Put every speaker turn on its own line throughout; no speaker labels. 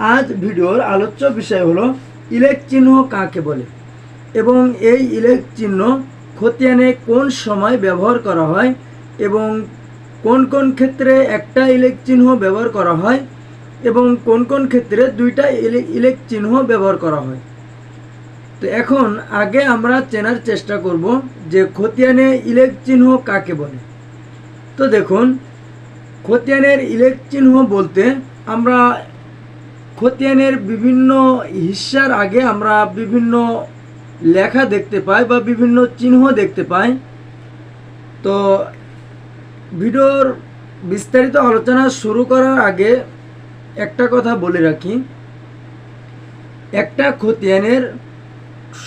আজ ভিডিওর আলোচ্য বিষয় হলো ইলেক চিহ্ন কাকে বলে? এবং এই ইলেক চিহ্ন খতিয়ানে কোন সময় ব্যবহার করা হয় এবং কোন কোন ক্ষেত্রে একটা ইলেক চিহ্ন ব্যবহার করা হয় এবং কোন কোন ক্ষেত্রে দুইটা ইলে- ইলেক চিহ্ন ব্যবহার করা হয়। তো এখন আগে আমরা চেনার চেষ্টা করব যে খতিয়ানে ইলেক চিহ্ন কাকে বলে। তো দেখুন, খতিয়ানের ইলেক চিহ্ন বলতে আমরা খতিয়ানের বিভিন্ন হিস্সার আগে আমরা বিভিন্ন লেখা দেখতে পাই বা বিভিন্ন চিহ্ন দেখতে পাই। তো ভিডিওর বিস্তারিত আলোচনা শুরু করার আগে একটা কথা বলে রাখি। একটা খতিয়ানের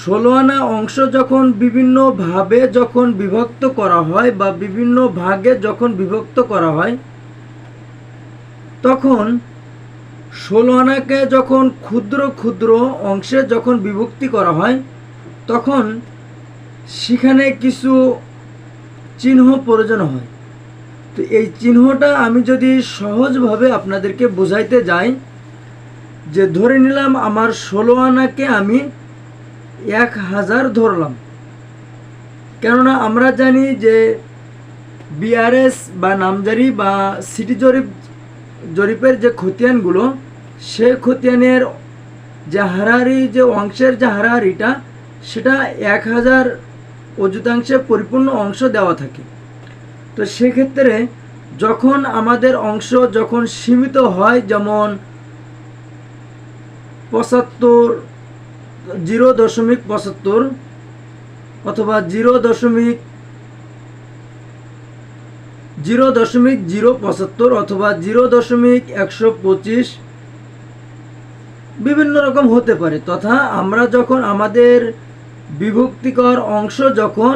ষোলো আনা অংশ যখন বিভিন্নভাবে যখন বিভক্ত করা হয় বা বিভিন্ন ভাগে যখন বিভক্ত করা হয়, তখন ষোলো আনাকে যখন ক্ষুদ্র ক্ষুদ্র অংশে যখন বিভক্তি করা হয়, তখন সেখানে কিছু চিহ্ন প্রয়োজন হয়। তো এই চিহ্নটা আমি যদি সহজভাবে আপনাদেরকে বোঝাইতে যাই, যে ধরে নিলাম আমার ষোলো আনাকে আমি এক হাজার ধরলাম। কেননা আমরা জানি যে বিআরএস বা নামজারি বা সিটি জরিপ জরিপের যে খতিয়ানগুলো সে খতিয়ানের যে হারাহারি যে অংশের যে হারাহারিটা সেটা এক হাজার অযুতাংশে পরিপূর্ণ অংশ দেওয়া থাকে। তো সেক্ষেত্রে যখন আমাদের অংশ যখন সীমিত হয়, যেমন পঁচাত্তর, জিরো দশমিক পঁচাত্তর অথবা জিরো দশমিক জিরো দশমিক জিরো পঁচাত্তর অথবা জিরো দশমিক একশো পঁচিশ বিভিন্ন রকম হতে পারে, তথা আমরা যখন আমাদের বিভক্তিকর অংশ যখন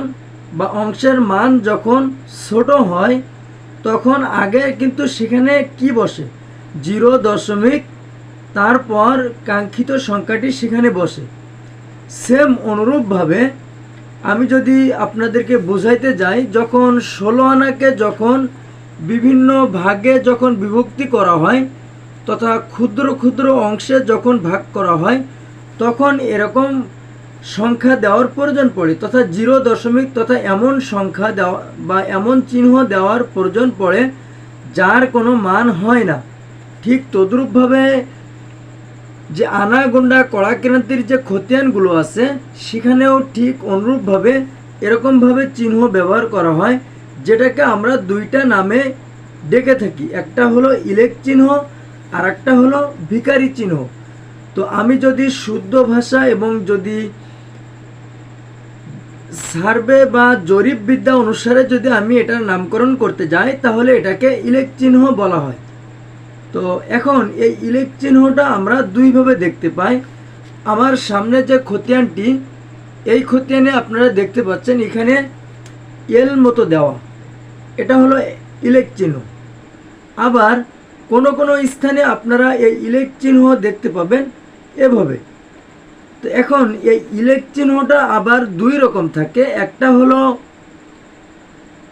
বা অংশের মান যখন ছোট হয়, তখন আগে কিন্তু সেখানে কি বসে? জিরো দশমিক, তারপর কাঙ্ক্ষিত সংখ্যাটি সেখানে বসে। সেম অনুরূপভাবে আমি যদি আপনাদেরকে বোঝাইতে যাই, যখন ষোলো আনাকে যখন বিভিন্ন ভাগে যখন বিভক্তি করা হয় তথা ক্ষুদ্র ক্ষুদ্র অংশে যখন ভাগ করা হয়, তখন এরকম সংখ্যা দেওয়ার প্রয়োজন পড়ে, তথা জিরো দশমিক তথা এমন সংখ্যা দেওয়া বা এমন চিহ্ন দেওয়ার প্রয়োজন পড়ে, যার কোনো মান হয় না। ঠিক তদ্রূপভাবে যে আনা গুন্ডা কড়াক্রান্তির যে খতিয়ানগুলো আছে, সেখানেও ঠিক অনুরূপভাবে এরকমভাবে চিহ্ন ব্যবহার করা হয়, যেটাকে আমরা দুইটা নামে ডেকে থাকি। একটা হলো ইলেক চিহ্ন আর একটা হলো ভিকারি চিহ্ন। তো আমি যদি শুদ্ধ ভাষা এবং যদি সার্ভে বা জরিপ বিদ্যা অনুসারে যদি আমি এটার নামকরণ করতে যাই, তাহলে এটাকে ইলেক চিহ্ন বলা হয়। তো এখন এই ইলেক চিহ্নটা আমরা দুইভাবে দেখতে পাই। আমার সামনে যে খতিয়ানটি, এই খতিয়ানে আপনারা দেখতে পাচ্ছেন এখানে এল মতো দেওয়া। এটা হলো ইলেক চিহ্ন। আবার কোনো কোনো স্থানে আপনারা এই ইলেক চিহ্ন দেখতে পাবেন এভাবে। তো এখন এই ইলেক চিহ্নটা আবার দুই রকম থাকে। একটা হলো,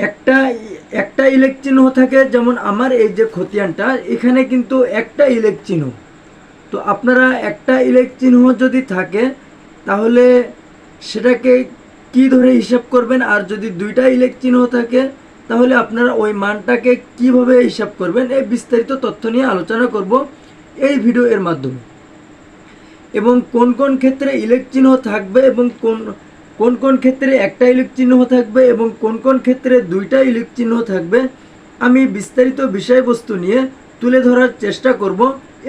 একটা একটা ইলেক চিহ্ন থাকে, যেমন আমার এই যে খতিয়ানটা, এখানে কিন্তু একটা ইলেক চিহ্ন। তো আপনারা একটা ইলেক চিহ্ন যদি থাকে, তাহলে সেটাকে কি ধরে হিসাব করবেন? আর যদি দুইটা ইলেক চিহ্ন থাকে তাহলে আপনারা ওই মানটাকে কীভাবে হিসাব করবেন এই বিস্তারিত তথ্য নিয়ে আলোচনা করব এই ভিডিও এর মাধ্যমে। এবং কোন কোন ক্ষেত্রে চিহ্ন থাকবে এবং কোন কোন কোন ক্ষেত্রে একটা চিহ্ন থাকবে এবং কোন কোন ক্ষেত্রে দুইটা চিহ্ন থাকবে, আমি বিস্তারিত বিষয়বস্তু নিয়ে তুলে ধরার চেষ্টা করব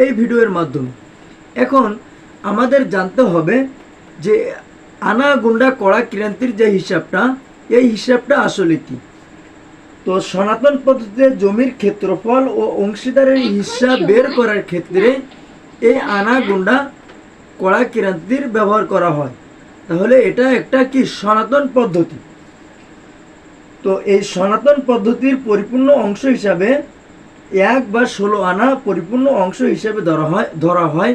এই ভিডিওর মাধ্যমে। এখন আমাদের জানতে হবে যে আনা গুন্ডা কড়া ক্রান্তির যে হিসাবটা, এই হিসাবটা আসলে কি? তো সনাতন পদ্ধতিতে জমির ক্ষেত্রফল ও অংশীদারের হিসাব বের করার ক্ষেত্রে এই আনা গুন্ডা কড়া ক্রান্তির ব্যবহার করা হয়। তাহলে এটা একটা কি সনাতন পদ্ধতি? তো এই সনাতন পদ্ধতির পরিপূর্ণ অংশ হিসাবে এক বা ষোলো আনা পরিপূর্ণ অংশ হিসাবে ধরা হয় ধরা হয়।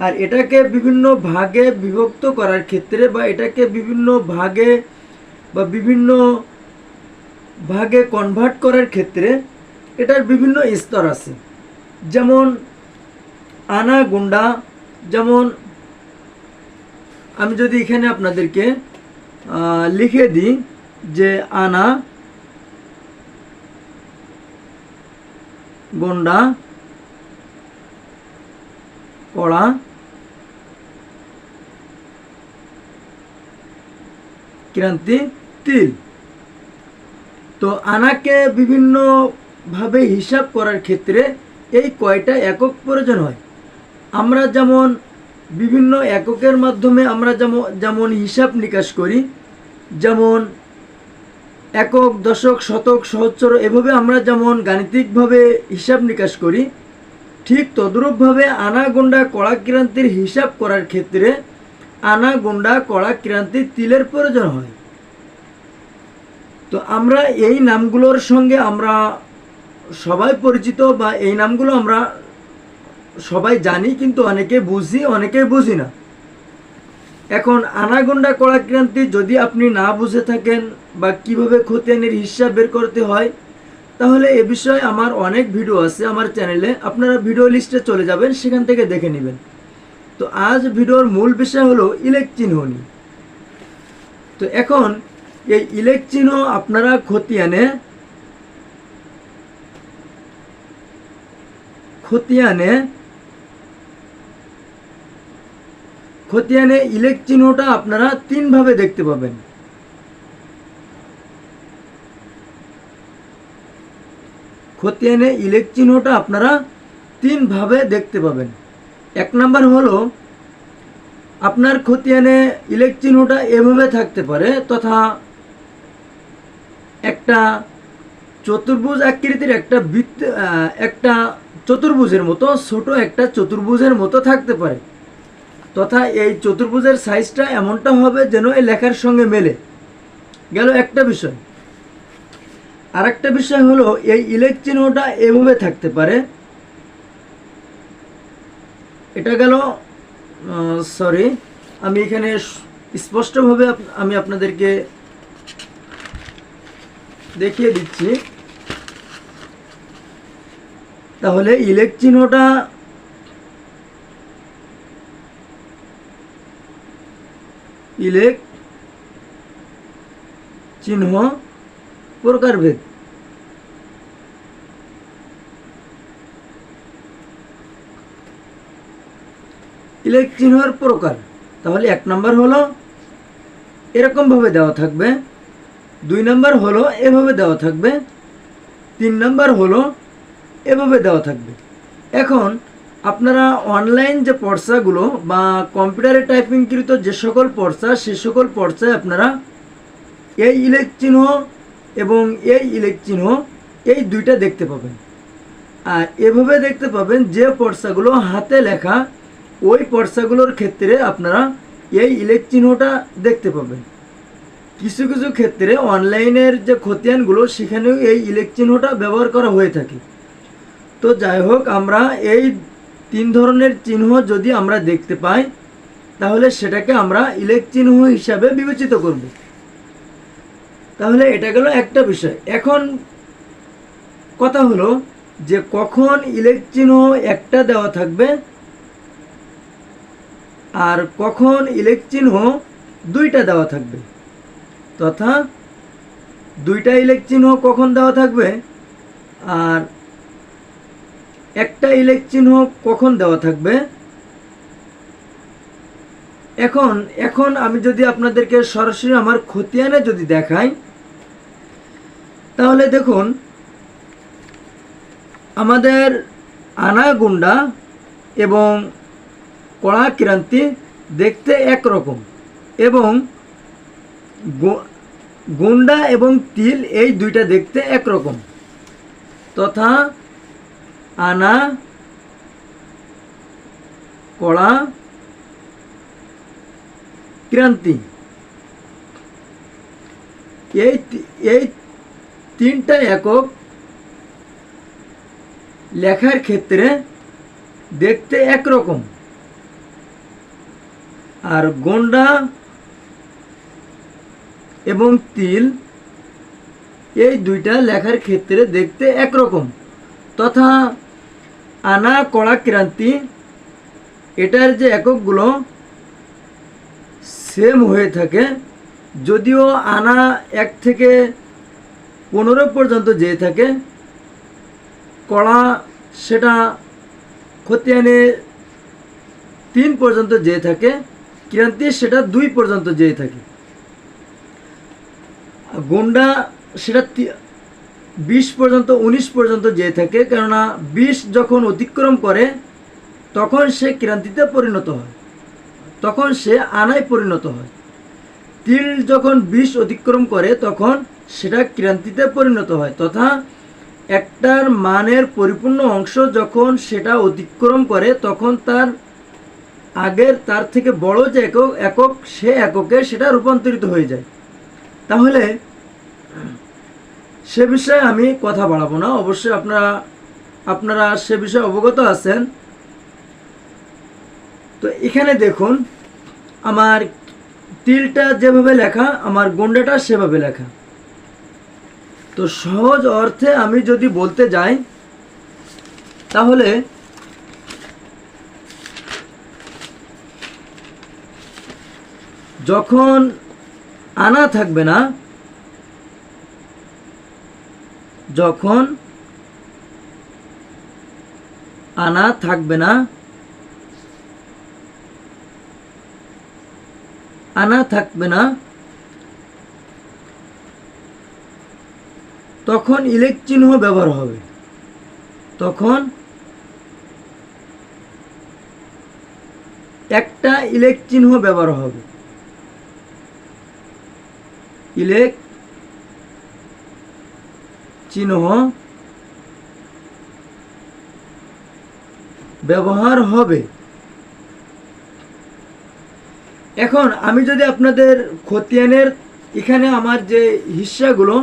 আর এটাকে বিভিন্ন ভাগে বিভক্ত করার ক্ষেত্রে বা এটাকে বিভিন্ন ভাগে বা বিভিন্ন ভাগে কনভার্ট করার ক্ষেত্রে এটার বিভিন্ন স্তর আছে। যেমন আনা গুন্ডা যেমন আমি যদি এখানে আপনাদেরকে লিখে দিই যে আনা গন্ডা কড়া ক্রান্তি তিল। তো আনাকে বিভিন্নভাবে হিসাব করার ক্ষেত্রে এই কয়টা একক প্রয়োজন হয়। আমরা যেমন বিভিন্ন এককের মাধ্যমে আমরা যেমন যেমন হিসাব নিকাশ করি, যেমন একক, দশক, শতক, সহস্র এভাবে আমরা যেমন গাণিতিকভাবে হিসাব নিকাশ করি, ঠিক তদ্রূপভাবে আনা গন্ডা কড়া ক্রান্তির হিসাব করার ক্ষেত্রে আনা গন্ডা কড়া ক্রান্তি তিলের প্রয়োজন হয়। তো আমরা এই নামগুলোর সঙ্গে আমরা সবাই পরিচিত বা এই নামগুলো আমরা সবাই জানি, কিন্তু অনেকে বুঝি অনেকে বুঝি না। এখন আনাগন্ডা কড়াক্রান্তি যদি আপনি না বুঝে থাকেন বা কীভাবে খতিয়ানের হিসাব বের করতে হয়, তাহলে এ বিষয়ে আমার অনেক ভিডিও আছে আমার চ্যানেলে। আপনারা ভিডিও লিস্টে চলে যাবেন, সেখান থেকে দেখে নেবেন। তো আজ ভিডিওর মূল বিষয় হলো ইলেক চিহ্ন তো এখন এই ইলেক চিহ্ন আপনারা খতিয়ানে খতিয়ানে খতিয়ানে ইলেক চিহ্নটা আপনারা তিনভাবে দেখতে পাবেন। খতিয়ানে ইলেক চিহ্নটা আপনারা তিনভাবে দেখতে পাবেন। এক নাম্বার হলো, আপনার খতিয়ানে ইলেক চিহ্নটা এভাবে থাকতে পারে, তথা একটা চতুর্ভুজ আকৃতির একটা বৃত্ত একটা চতুর্ভুজের মতো, ছোট একটা চতুর্ভুজের মতো থাকতে পারে। তথা এই চতুর্ভুজের সাইজটা এমনটা হবে যেন এই লেখার সঙ্গে মেলে। গেল একটা বিষয়। আর একটা বিষয় হলো, এই ইলেক চিহ্নটা এভাবে থাকতে পারে। এটা গেল সরি আমি এখানে স্পষ্টভাবে আমি আপনাদেরকে দেখিয়ে দিচ্ছি। তাহলে ইলেক চিহ্নটা ইলেক চিহ্ন প্রকারভেদ ইলেক চিহ্নের প্রকার। তাহলে এক নম্বর হলো, এরকমভাবে দেওয়া থাকবে। দুই নম্বর হলো এভাবে দেওয়া থাকবে, তিন নম্বর হলো এভাবে দেওয়া থাকবে। এখন আপনারা অনলাইন যে পর্সাগুলো বা কম্পিউটারে টাইপিংকৃত যে সকল পর্সা, সে সকল পর্সায় আপনারা এই ইলেক চিহ্ন এবং এই ইলেক চিহ্ন এই দুইটা দেখতে পাবেন। আর এভাবে দেখতে পাবেন যে পর্সাগুলো হাতে লেখা, ওই পর্সাগুলোর ক্ষেত্রে আপনারা এই ইলেক চিহ্নটা দেখতে পাবেন। কিছু কিছু ক্ষেত্রে অনলাইনের যে খতিয়ানগুলো, সেখানেও এই ইলেক চিহ্নটা ব্যবহার করা হয়ে থাকে। তো যাই হোক, আমরা এই তিন ধরনের চিহ্ন যদি আমরা দেখতে পাই, তাহলে সেটাকে আমরা ইলেক চিহ্ন হিসাবে বিবেচিত করব। তাহলে এটা গেল একটা বিষয়। এখন কথা হলো যে কখন ইলেক চিহ্ন একটা দেওয়া থাকবে আর কখন ইলেক চিহ্ন দুইটা দেওয়া থাকবে। তথা দুইটা ইলেক চিহ্ন কখন দেওয়া থাকবে? আর একটা ইলেক চিহ্ন কখন দেওয়া থাকবে? এখন এখন আমি যদি আপনাদেরকে সরাসরি আমার খতিয়ানে যদি দেখাই, তাহলে দেখুন, আমাদের আনা গুন্ডা এবং কড়া ক্রান্তি দেখতে একরকম এবং গু- গুন্ডা এবং তিল এই দুইটা দেখতে একরকম। তথা আনা, কড়া, ক্রান্তি। এই এই তিনটা একক লেখার ক্ষেত্রে দেখতে একরকম। আর গন্ডা এবং তিল, এই দুইটা লেখার ক্ষেত্রে দেখতে একরকম। তথা আনা কড়া ক্রান্তি, এটার যে এককগুলো সেম হয়ে থাকে, যদিও আনা এক থেকে পনেরো পর্যন্ত যেয়ে থাকে, কড়া সেটা খতিয়ানে তিন পর্যন্ত যেয়ে থাকে, ক্রান্তি সেটা দুই পর্যন্ত যেয়ে থাকে। গুন্ডা সেটা বিশ পর্যন্ত, উনিশ পর্যন্ত যেয়ে থাকে, কেননা বিশ যখন অতিক্রম করে, তখন সে ক্রান্তিতে পরিণত হয়। তখন সে আনায় পরিণত হয়। তিল যখন বিষ অতিক্রম করে, তখন সেটা ক্রান্তিতে পরিণত হয়, তথা একটার মানের পরিপূর্ণ অংশ যখন সেটা অতিক্রম করে, তখন তার আগের, তার থেকে বড় যে একক একক সে এককে সেটা রূপান্তরিত হয়ে যায়। তাহলে সে বিষয়ে আমি কথা বাড়াবো না। অবশ্যই আপনারা আপনারা সে বিষয়ে অবগত আছেন। তো এখানে দেখুন, আমার তিলটা যেভাবে লেখা, আমার গন্ডাটা সেভাবে লেখা। তো সহজ অর্থে আমি যদি বলতে যাই, তাহলে যখন আনা থাকবে না যখন আনা থাকবে না, আনা থাকবে না, তখন ইলেক চিহ্ন ব্যবহার হবে। তখন একটা ইলেক চিহ্ন ব্যবহার হবে। ইলেক চিহ্ন ব্যবহার হবে। এখন আমি যদি আপনাদের খতিয়ানের এখানে আমার যে হিস্সাগুলো,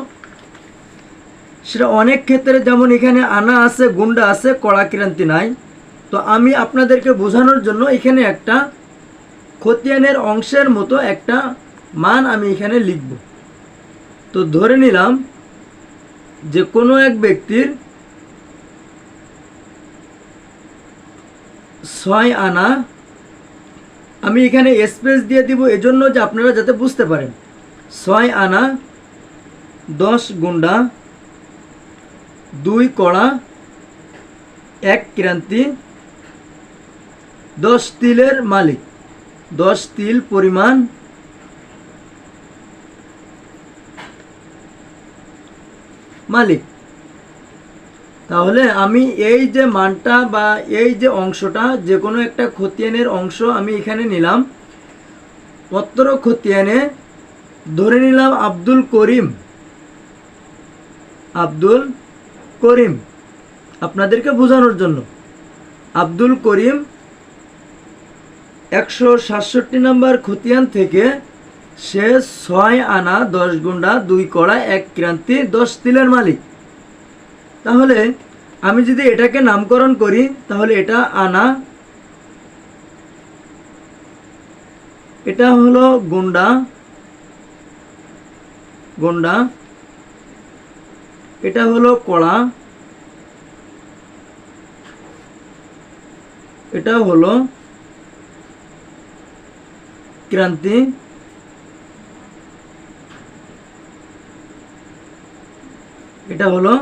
সেটা অনেক ক্ষেত্রে যেমন এখানে আনা আছে, গুন্ডা আছে, কড়া ক্রান্তি নাই, তো আমি আপনাদেরকে বোঝানোর জন্য এখানে একটা খতিয়ানের অংশের মতো একটা মান আমি এখানে লিখব। তো ধরে নিলাম যে কোনো এক ব্যক্তির ছয় আনা আমি এখানে স্পেস দিয়ে দিব এজন্য যে আপনারা যাতে বুঝতে পারেন। ছয় আনা, দশ গুন্ডা, দুই কড়া, এক ক্রান্তি, দশ তিলের মালিক, দশ তিল পরিমাণ মালিক। তাহলে আমি এই যে মানটা বা এই যে অংশটা যে কোনো একটা খতিয়ানের অংশ আমি এখানে নিলাম। পত্র খতিয়ানে ধরে নিলাম আব্দুল করিম। আব্দুল করিম। আপনাদেরকে বোঝানোর জন্য। আব্দুল করিম একশো সাতষট্টি নম্বর খতিয়ান থেকে সে ছয় আনা, দশ গুন্ডা দুই কড়া, এক ক্রান্তি, দশ তিলের মালিক। তাহলে আমি যদি এটাকে নামকরণ করি, তাহলে এটা আনা, এটা হলো গুন্ডা গুন্ডা এটা হলো কড়া, এটা হলো ক্রান্তি এটা হলো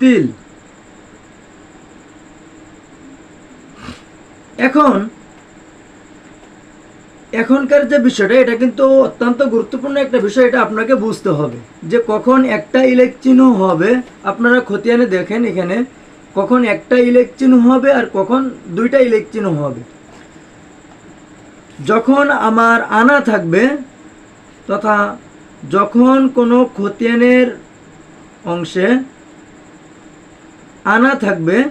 তিল। এখন, এখনকার যে বিষয়টা, এটা কিন্তু অত্যন্ত গুরুত্বপূর্ণ একটা বিষয়, এটা আপনাকে বুঝতে হবে। যে কখন একটা ইলেক চিহ্ন হবে, আপনারা খতিয়ানে দেখেন এখানে, কখন একটা ইলেক চিহ্ন হবে আর কখন দুইটা ইলেক চিহ্ন হবে। যখন আমার আনা থাকবে তথা যখন কোনো খতিয়ানের অংশে আনা থাকবে,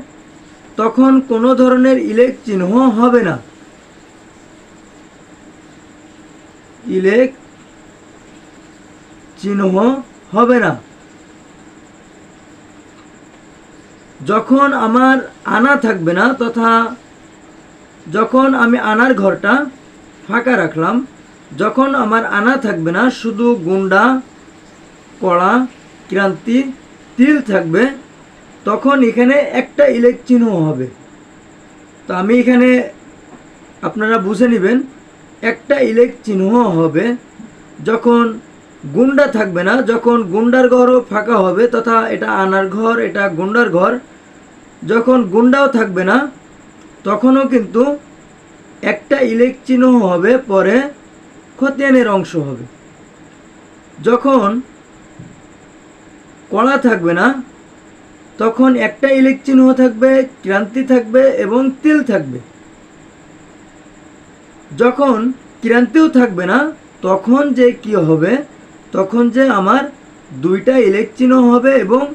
তখন কোনো ধরনের ইলেক চিহ্ন হবে না। ইলেক চিহ্ন হবে না। যখন আমার আনা থাকবে না তথা যখন আমি আনার ঘরটা ফাঁকা রাখলাম যখন আমার আনা থাকবে না, শুধু গুন্ডা, কড়া, ক্রান্তি, তিল থাকবে, তখন এখানে একটা ইলেক চিহ্ন হবে। তো আমি এখানে আপনারা বুঝে নেবেন, একটা ইলেক চিহ্ন হবে যখন গুন্ডা থাকবে না, যখন গুন্ডার ঘরও ফাঁকা হবে, তথা এটা আনার ঘর, এটা গুন্ডার ঘর, যখন গুন্ডাও থাকবে না, তখনও কিন্তু একটা ইলেক চিহ্ন হবে পরে খতিয়ানের অংশ হবে। যখন কড়া থাকবে না, তখন একটা ইলেক চিহ্ন থাকবে, ক্রান্তি থাকবে এবং তিল থাকবে। যখন ক্রান্তিও থাকবে না, তখন যে কি হবে? তখন যে আমার দুইটা ইলেক চিহ্ন হবে এবং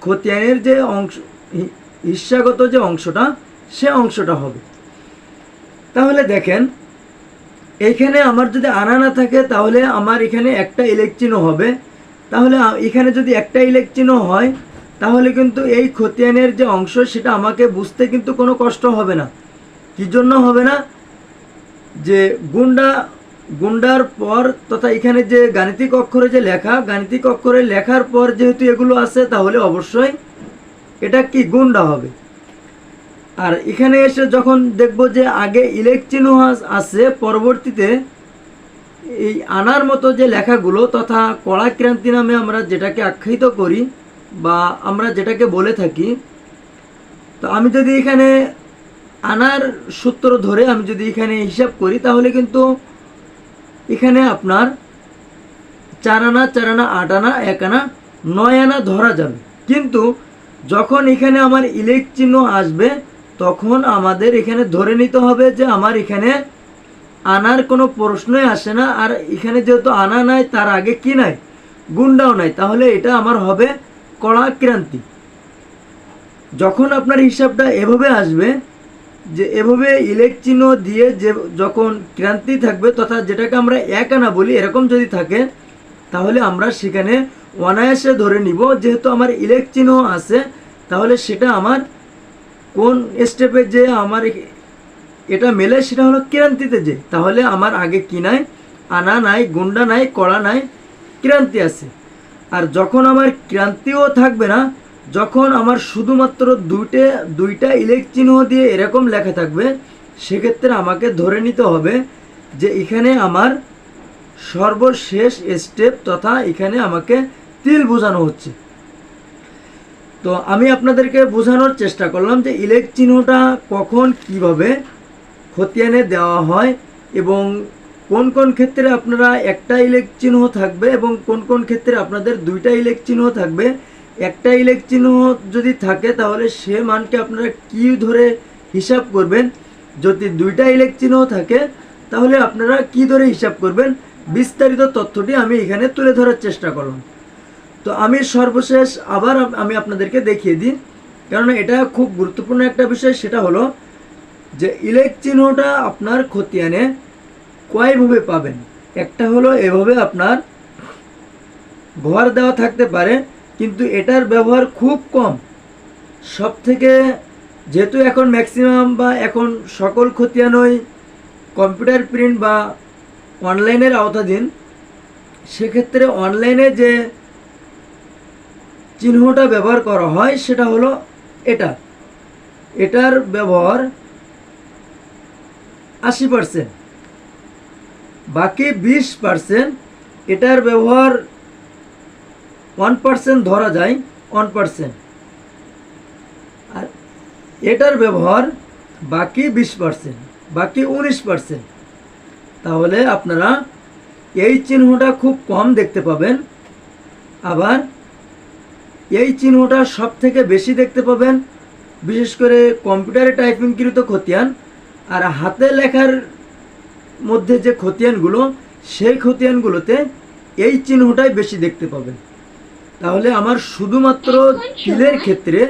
খতিয়ানের যে অংশ হি- যে অংশটা, সে অংশটা হবে। তাহলে দেখেন এইখানে আমার যদি আনা না থাকে, তাহলে আমার এখানে একটা ইলেক চিহ্ন হবে। তাহলে এখানে যদি একটা ইলেক চিহ্ন হয়, তাহলে কিন্তু এই খতিয়ানের যে অংশ, সেটা আমাকে বুঝতে কিন্তু কোনো কষ্ট হবে না। কি জন্য হবে না? যে গুন্ডা, গুন্ডার পর তথা এখানে যে গাণিতিক অক্ষরে যে লেখা, গাণিতিক অক্ষরে লেখার পর যেহেতু এগুলো আছে, তাহলে অবশ্যই এটা কি গুন্ডা হবে? আর এখানে এসে যখন দেখব যে আগে ইলেক চিহ্ন আস- আছে, পরবর্তীতে এই আনার মতো যে লেখাগুলো তথা কড়া ক্রান্তি নামে আমরা যেটাকে আখ্যায়িত করি বা আমরা যেটাকে বলে থাকি, তো আমি যদি এখানে আনার সূত্র ধরে আমি যদি এখানে হিসাব করি, তাহলে কিন্তু এখানে আপনার চার আনা চার আনা, আট আনা, এক আনা, নয় আনা ধরা যাবে। কিন্তু যখন এখানে আমার ইলেক চিহ্ন আসবে তখন আমাদের এখানে ধরে নিতে হবে যে আমার এখানে আনার কোনো প্রশ্নই আসে না, আর এখানে যেহেতু আনা নাই, তার আগে কি নাই? গুন্ডাও নাই। তাহলে এটা আমার হবে কড়া ক্রান্তি। যখন আপনার হিসাবটা এভাবে আসবে, যে এভাবে ইলেক চিহ্ন দিয়ে যে যখন ক্রান্তি থাকবে তথা যেটাকে আমরা এক আনা বলি, এরকম যদি থাকে, তাহলে আমরা সেখানে অনায়াসে ধরে নিব। যেহেতু আমার ইলেক চিহ্ন আছে, তাহলে সেটা আমার কোন স্টেপে যে আমার এটা মেলে সেটা হলো ক্রান্তিতে যে। তাহলে আমার আগে কি নাই? আনা নাই, গুন্ডা নাই, কড়া নাই, ক্রান্তি আছে। আর যখন আমার ক্রান্তিও থাকবে না, যখন আমার শুধুমাত্র দুইটা দুইটা ইলেক চিহ্ন দিয়ে এরকম লেখা থাকবে, সেক্ষেত্রে আমাকে ধরে নিতে হবে যে এখানে আমার সর্বশেষ স্টেপ তথা এখানে আমাকে তিল বোঝানো হচ্ছে। তো আমি আপনাদেরকে বোঝানোর চেষ্টা করলাম যে ইলেক চিহ্নটা কখন কীভাবে খতিয়ানে দেওয়া হয় এবং কোন কোন ক্ষেত্রে আপনারা একটা ইলেক চিহ্ন থাকবে এবং কোন কোন ক্ষেত্রে আপনাদের দুইটা ইলেক চিহ্ন থাকবে। একটা ইলেক চিহ্ন যদি থাকে তাহলে সে মানকে আপনারা কি ধরে হিসাব করবেন? যদি দুইটা ইলেক চিহ্ন থাকে, তাহলে আপনারা কি ধরে হিসাব করবেন? বিস্তারিত তথ্যটি আমি এখানে তুলে ধরার চেষ্টা করলাম। তো আমি সর্বশেষ আবার আমি আপনাদেরকে দেখিয়ে দিই। কারণ এটা খুব গুরুত্বপূর্ণ একটা বিষয়, সেটা হলো যে ইলেক চিহ্নটা আপনার খতিয়ানে কয়ভাবে পাবেন? একটা হলো এভাবে আপনার ঘর দেওয়া থাকতে পারে, কিন্তু এটার ব্যবহার খুব কম। সব থেকে যেহেতু এখন ম্যাক্সিমাম বা এখন সকল খতিয়ানই কম্পিউটার প্রিন্ট বা অনলাইনের আওতাধীন, সেক্ষেত্রে অনলাইনে যে চিহ্নটা ব্যবহার করা হয় সেটা হলো এটা। এটার ব্যবহার আশি পার্সেন্ট বাকি বিশ পার্সেন্ট এটার ব্যবহার ওয়ান পার্সেন্ট ধরা যায় ওয়ান পার্সেন্ট আর এটার ব্যবহার বাকি বিশ পার্সেন্ট বাকি উনিশ পার্সেন্ট তাহলে আপনারা এই চিহ্নটা খুব কম দেখতে পাবেন। আবার এই চিহ্নটা সব থেকে বেশি দেখতে পাবেন, বিশেষ করে কম্পিউটারে টাইপিংকৃত খতিয়ান, আর হাতে লেখার মধ্যে যে খতিয়ানগুলো, সেই খতিয়ানগুলোতে এই চিহ্নটাই বেশি দেখতে পাবেন। তাহলে আমার শুধুমাত্র তিলের ক্ষেত্রে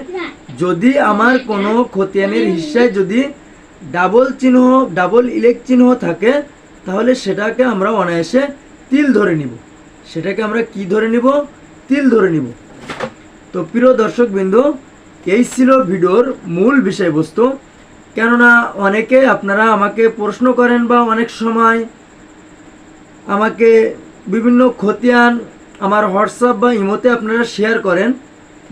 যদি আমার কোনো খতিয়ানের হিসায় যদি ডাবল চিহ্ন, ডাবল ইলেক চিহ্ন থাকে, তাহলে সেটাকে আমরা অনায়াসে তিল ধরে নিব। সেটাকে আমরা কি ধরে নিব? তিল ধরে নিব। তো প্রিয় দর্শকবৃন্দ, এই ছিল ভিডিওর মূল বিষয়বস্তু। কেননা অনেকে আপনারা আমাকে প্রশ্ন করেন বা অনেক সময় আমাকে বিভিন্ন খতিয়ান আমার হোয়াটসঅ্যাপ বা ইমোতে আপনারা শেয়ার করেন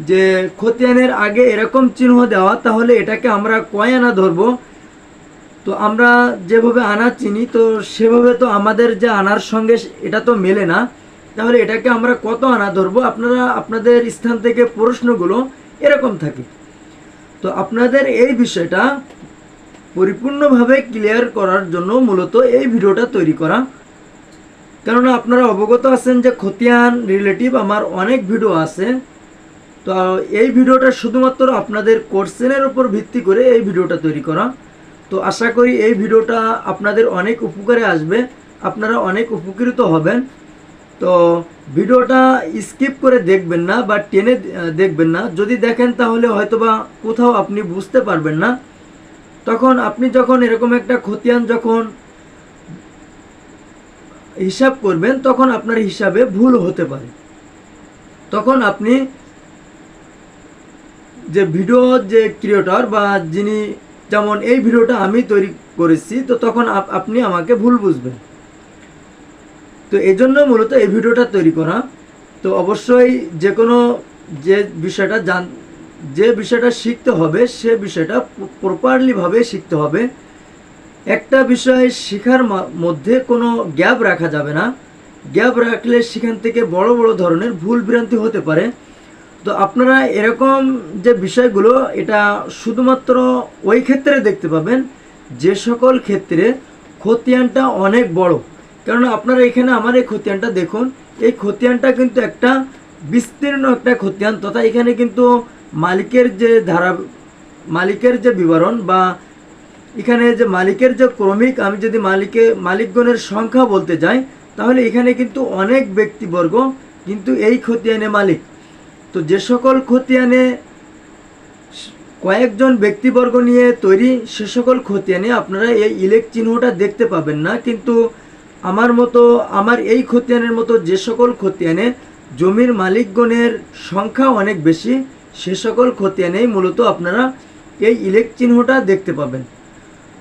যে খতিয়ানের আগে এরকম চিহ্ন দেওয়া, তাহলে এটাকে আমরা কয় আনা ধরবো। তো আমরা যেভাবে আনা চিনি, তো সেভাবে তো আমাদের যে আনার সঙ্গে, এটা তো মেলে না। তাহলে এটাকে আমরা কত আনা ধরবো? আপনারা আপনাদের স্থান থেকে প্রশ্নগুলো এরকম থাকে। তো আপনাদের এই বিষয়টা পরিপূর্ণভাবে ক্লিয়ার করার জন্য মূলত এই ভিডিওটা তৈরি করা। কেননা আপনারা অবগত আছেন যে খতিয়ান রিলেটিভ আমার অনেক ভিডিও আছে। তো এই ভিডিওটা শুধুমাত্র আপনাদের কোশ্চেনের উপর ভিত্তি করে এই ভিডিওটা তৈরি করা। তো আশা করি এই ভিডিওটা আপনাদের অনেক উপকারে আসবে। আপনারা অনেক উপকৃত হবেন। তো ভিডিওটা স্কিপ করে দেখবেন না বা টেনে দেখবেন না। যদি দেখেন তাহলে হয়তোবা কোথাও আপনি বুঝতে পারবেন না। তখন আপনি যখন এরকম একটা খতিয়ান যখন হিসাব করবেন, তখন আপনার হিসাবে ভুল হতে পারে। তখন আপনি যে ভিডিও, যে ক্রিয়েটর বা যিনি, যেমন এই ভিডিওটা আমি তৈরি করেছি, তো তখন আপনি আমাকে ভুল বুঝবেন। তো এই জন্য মূলত এই ভিডিওটা তৈরি করা। তো অবশ্যই যে কোনো যে বিষয়টা জান, যে বিষয়টা শিখতে হবে, সে বিষয়টা প্রপারলিভাবে শিখতে হবে। একটা বিষয় শেখার মধ্যে কোনো গ্যাপ রাখা যাবে না। গ্যাপ রাখলে সেখান থেকে বড় বড় ধরনের ভুল ভ্রান্তি হতে পারে। তো আপনারা এরকম যে বিষয়গুলো, এটা শুধুমাত্র ওই ক্ষেত্রে দেখতে পাবেন। যে সকল ক্ষেত্রে খতিয়ানটা অনেক বড়। কেননা আপনারা এখানে আমার এই খতিয়ানটা দেখুন। এই খতিয়ানটা কিন্তু একটা বিস্তীর্ণ একটা খতিয়ান, তথা এখানে কিন্তু মালিকের যে ধারা, মালিকের যে বিবরণ বা এখানে যে মালিকের যে ক্রমিক, আমি যদি মালিকে, মালিকগণের সংখ্যা বলতে যাই, তাহলে এখানে কিন্তু অনেক ব্যক্তিবর্গ কিন্তু এই খতিয়ানে মালিক। তো যে সকল খতিয়ানে কয়েকজন ব্যক্তিবর্গ নিয়ে তৈরি, সে সকল খতিয়ানে আপনারা এই ইলেক চিহ্নটা দেখতে পাবেন না, কিন্তু আমার মতো, আমার এই খতিয়ানের মতো যে সকল খতিয়ানে জমির মালিকগণের সংখ্যা অনেক বেশি, সে সকল খতিয়ানেই মূলত আপনারা এই ইলেক চিহ্নটা দেখতে পাবেন।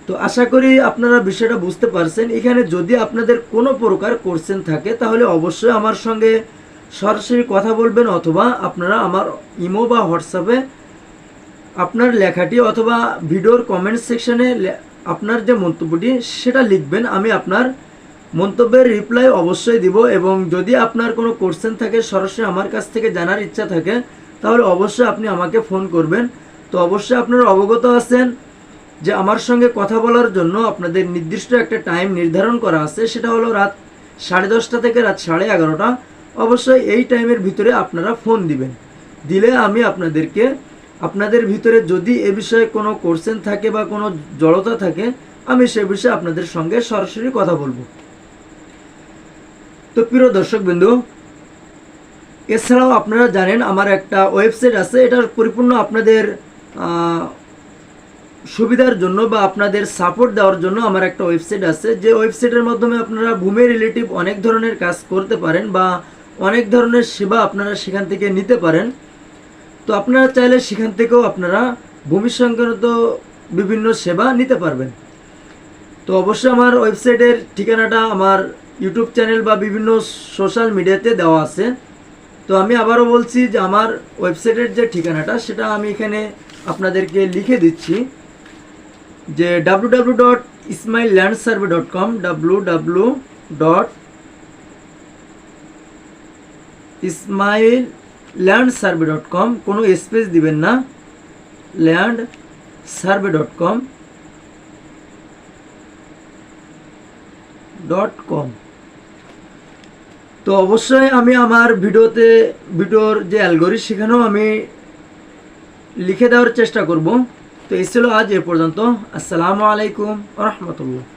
তো আশা করি আপনারা বিষয়টা বুঝতে পারছেন। এখানে যদি আপনাদের কোনো প্রকার কোশ্চেন থাকে, তাহলে অবশ্যই আমার সঙ্গে সরাসরি কথা বলবেন অথবা আপনারা আমার ইমো বা হোয়াটসঅ্যাপে আপনার লেখাটি অথবা ভিডিওর কমেন্ট সেকশানে আপনার যে মন্তব্যটি, সেটা লিখবেন। আমি আপনার মন্তব্যের রিপ্লাই অবশ্যই দিব এবং যদি আপনার কোনো কোশ্চেন থাকে, সরাসরি আমার কাছ থেকে জানার ইচ্ছা থাকে, তাহলে অবশ্যই আপনি আমাকে ফোন করবেন। তো অবশ্যই আপনারা অবগত আছেন যে আমার সঙ্গে কথা বলার জন্য আপনাদের নির্দিষ্ট একটা টাইম নির্ধারণ করা আছে। সেটা হলো রাত সাড়ে দশটা থেকে রাত সাড়ে এগারোটা। অবশ্যই এই টাইমের ভিতরে আপনারা ফোন দিবেন। দিলে আমি আপনাদেরকে, আপনাদের ভিতরে যদি এ বিষয়ে কোনো কোশ্চেন থাকে বা কোনো জড়তা থাকে, আমি সে বিষয়ে আপনাদের সঙ্গে সরাসরি কথা বলব। তো প্রিয় দর্শক বিন্দু, এছাড়াও আপনারা জানেন আমার একটা ওয়েবসাইট আছে এটার পরিপূর্ণ আপনাদের সুবিধার জন্য বা আপনাদের সাপোর্ট দেওয়ার জন্য আমার একটা ওয়েবসাইট আছে। যে ওয়েবসাইটের মাধ্যমে আপনারা ভূমি রিলেটিভ অনেক ধরনের কাজ করতে পারেন বা অনেক ধরনের সেবা আপনারা সেখান থেকে নিতে পারেন। তো আপনারা চাইলে সেখান থেকেও আপনারা ভূমি সংক্রান্ত বিভিন্ন সেবা নিতে পারবেন। তো অবশ্যই আমার ওয়েবসাইটের ঠিকানাটা আমার ইউটিউব চ্যানেল বা বিভিন্ন সোশ্যাল মিডিয়াতে দেওয়া আছে। তো আমি আবারও বলছি যে আমার ওয়েবসাইটের যে ঠিকানাটা, সেটা আমি এখানে আপনাদেরকে লিখে দিচ্ছি, যে W W dot Ismail land survey dot com W W dot Ismail land survey dot com কোনো স্পেস দিবেন না land survey dot com dot com তো অবশ্যই আমি আমার ভিডিওতে, ভিডিওর যে অ্যালগোরি সেখানেও আমি লিখে দেওয়ার চেষ্টা করব। তো এই ছিল আজ এ পর্যন্ত। আসসালামু আলাইকুম রহমতুল্লাহ।